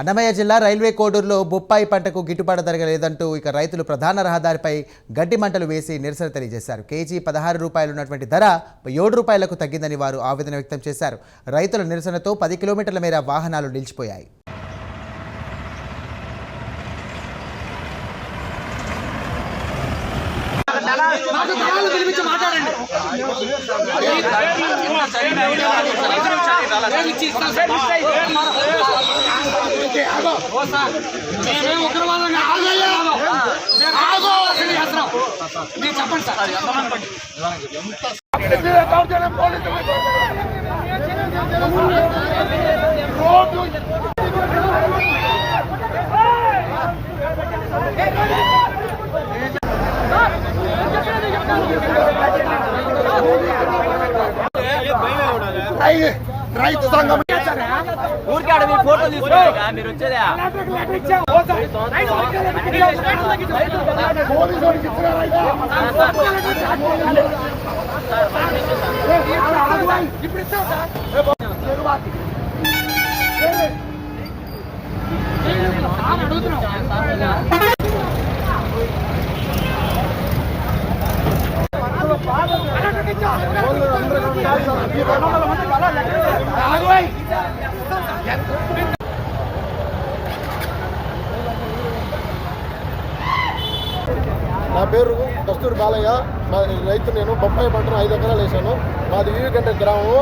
అన్నమయ్య జిల్లా రైల్వే కోడూరులో బొప్పాయి పంటకు గిట్టుబాటు ధర లేదంటూ ఇక రైతులు ప్రధాన రహదారిపై గడ్డి మంటలు వేసి నిరసన తెలియజేశారు. కేజీ పదహారు రూపాయలు ఉన్నటువంటి ధర ఏడు రూపాయలకు తగ్గిందని వారు ఆవేదన వ్యక్తం చేశారు. రైతుల నిరసనతో పది కిలోమీటర్ల మేర వాహనాలు నిలిచిపోయాయి. మాట్లాడండి. మేము ఇచ్చి ఇస్తాం సార్. ఓ సార్, మేమేం ఉగ్రవాదం కాదు. మేము రాజకీయాలు చేస్తున్నాం. మీరు చెప్పండి సార్ రైతు సంఘం ఊరికే మీ ఫోటో తీసుకున్నారుగా మీరు వచ్చేదా పోలీసులకు ఇచ్చిన రైతు నా పేరు కస్తూరి బాలయ్య. మా రైతు నేను బొప్పాయి పంటను ఐదు ఎకరాలు వేసాను మాది వివిగంట గ్రామము.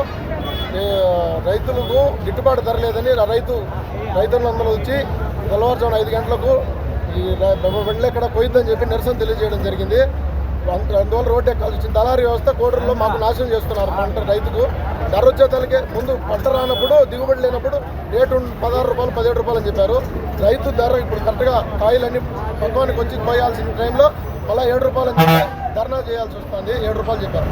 రైతులకు గిట్టుబాటు ధర లేదని ఆ రైతు రైతులందరూ వచ్చి తెల్లవారుజామున ఐదు గంటలకు ఈ బండ్లు ఎక్కడ పోయిద్దని చెప్పి నిరసన తెలియజేయడం జరిగింది. రెండు అందువల్ల రోడ్డు ఎక్కాల్సి వచ్చింది. దళారీ వ్యవస్థ కోటర్లో మాకు నాశనం చేస్తున్నారు పంట రైతుకు. ధర వచ్చేతలకే ముందు పంట రానప్పుడు దిగుబడి లేనప్పుడు రేటు పదహారు రూపాయలు పదిహేడు రూపాయలు అని చెప్పారు. రైతు ధర ఇప్పుడు కరెక్ట్గా కాయలన్నీ పక్వానికి వచ్చి పోయాల్సిన టైంలో మళ్ళీ ఏడు రూపాయలు చెప్పి ధర్నా చేయాల్సి వస్తుంది. ఏడు రూపాయలు చెప్పారు.